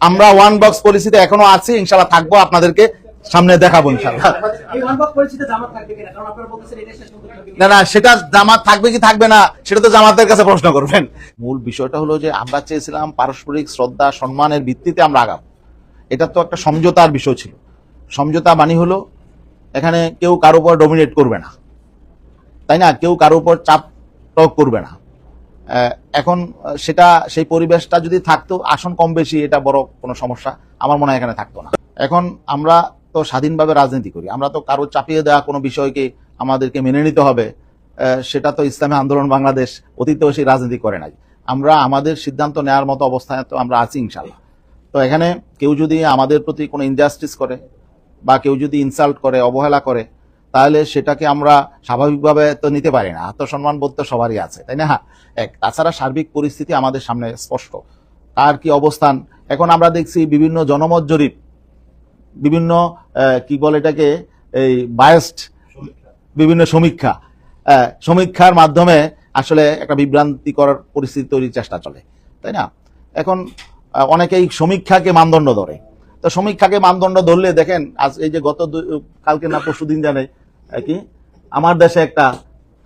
আমরা one box পলিসিতে এখনও আছি ইনশাল্লাহ থাকব আপনাদেরকে সামনে দেখাবো ইনশাল্লাহ না না সেটা জামাত থাকবে কি থাকবে না সেটা তো জামাতের কাছে প্রশ্ন করবেন। মূল বিষয়টা হলো যে আমরা চেয়েছিলাম পারস্পরিক শ্রদ্ধা সম্মানের ভিত্তিতে আমরা আগাম এটা তো একটা সমঝোতার বিষয় ছিল। সমঝোতা মানে হলো এখানে কেউ কারও উপর ডমিনেট করবে না। তাই না? কেউ কারও উপর চাপ প্রয়োগ করবে না। এখন সেটা, সেই পরিবেশটা যদি থাকতো, আসন কম বেশি, এটা বড় কোনো সমস্যা। আমার মনে হয় এখানে থাকতো না। এখন আমরা তো স্বাধীনভাবে রাজনীতি করি। আমরা তো কারও চাপিয়ে দেওয়া কোনো বিষয়কে আমাদেরকে মেনে নিতে হবে সেটা তো ইসলামী আন্দোলন বাংলাদেশ অতীতেও সেই রাজনীতি করে নাই। আমরা আমাদের সিদ্ধান্ত নেওয়ার মতো অবস্থায় তো আমরা আছি ইনশাল্লাহ তো এখানে কেউ যদি আমাদের প্রতি কোনো ইনজাস্টিস করে, বা কেউ যদি ইনসাল্ট করে, অবহেলা করে তাহলে সেটাকে আমরা স্বাভাবিকভাবে তো নিতে পারি না। আত্মসম্মান বোধ তো সবারই আছে, তাই না? হ্যাঁ এক, তাছাড়া সার্বিক পরিস্থিতি আমাদের সামনে স্পষ্ট। তার কি অবস্থান? এখন আমরা দেখছি বিভিন্ন জনমত জরিপ, বিভিন্ন কি বলে এটাকে? এই বায়াস্ট বিভিন্ন সমীক্ষা। সমীক্ষার মাধ্যমে আসলে একটা বিভ্রান্তি করার পরিস্থিতি তৈরির চেষ্টা চলে, তাই না? এখন অনেকেই সমীক্ষাকে মানদণ্ড ধরে। তো সমীক্ষাকে মানদণ্ড ধরলে দেখেন, আজ এই যে গত কালকে না পরশু দিন জানে কি? আমার দেশে একটা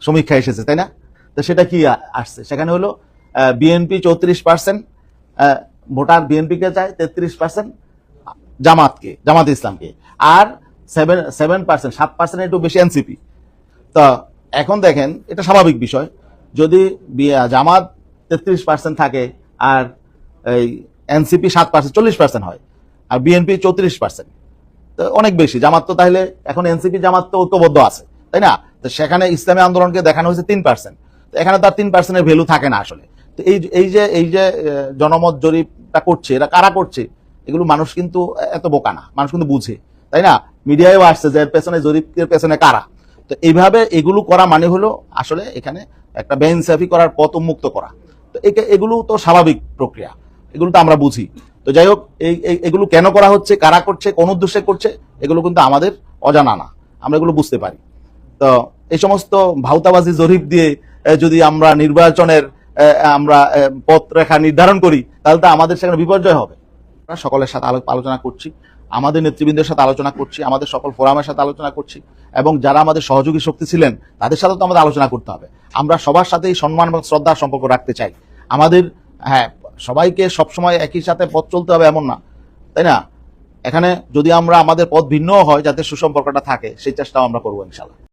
সমীক্ষা এসেছে, তাই না? তো সেটা কি আসছে? সেখানে হলো বিএনপি চৌত্রিশ পার্সেন্ট ভোটার বিএনপিকে চায় তেত্রিশ পার্সেন্ট জামাতকে, জামাত ইসলামকে। আর সেভেন সেভেন পার্সেন্ট সাত পার্সেন্ট একটু বেশি এনসিপি তো এখন দেখেন, এটা স্বাভাবিক বিষয়। যদি জামাত তেত্রিশ পার্সেন্ট থাকে, আর এই এনসিপি সাত পার্সেন্ট চল্লিশ পার্সেন্ট হয়, আর বিএনপি চৌত্রিশ পার্সেন্ট অনেক বেশি। জামাত তো তাহলে এখন এনসিপি জামাত তো ঐক্যবদ্ধ আছে, তাই না? তো সেখানে ইসলামী আন্দোলনকে দেখানো হয়েছে তিন পার্সেন্ট এখানে তার তিন পার্সেন্টের ভ্যালু থাকে না আসলে। তো এই এই যে এই যে জনমত জরিপটা করছে, এরা কারা করছে? এগুলো মানুষ কিন্তু এত বোকা না। মানুষ কিন্তু বুঝে, তাই না? মিডিয়ায়ও আসছে যে পেছনে জরিপের পেছনে কারা? তো এইভাবে এগুলো করা মানে হলো আসলে এখানে একটা বেইনসাফি করার পথ উন্মুক্ত করা। তো এগুলো তো স্বাভাবিক প্রক্রিয়া। এগুলো তো আমরা বুঝি। তো যাই হোক এই এগুলো কেন করা হচ্ছে কারা করছে কোন উদ্দেশ্যে করছে এগুলো কিন্তু আমাদের অজানা না। আমরা এগুলো বুঝতে পারি। তো এই সমস্ত ভাউতাবাজি জরিপ দিয়ে যদি আমরা নির্বাচনের আমরা আহ, পথরেখা নির্ধারণ করি তাহলে তো আমাদের সেখানে বিপর্যয় হবে। আমরা সকলের সাথে আলো- আলোচনা করছি আমাদের নেতৃবৃন্দের সাথে আলোচনা করছি আমাদের সকল ফোরামের সাথে আলোচনা করছি এবং যারা আমাদের সহযোগী শক্তি ছিলেন তাদের সাথে তো আমাদের আলোচনা করতে হবে। আমরা সবার সাথেই সম্মান এবং শ্রদ্ধার সম্পর্ক রাখতে চাই। আমাদের হ্যাঁ সবাইকে সবসময় একই সাথে পথ চলতে হবে এমন না। তাই না? এখানে যদি আমরা আমাদের পথ ভিন্ন হয়, যাতে সুসম্পর্কটা থাকে, সেই চেষ্টাও আমরা করব ইনশাল্লাহ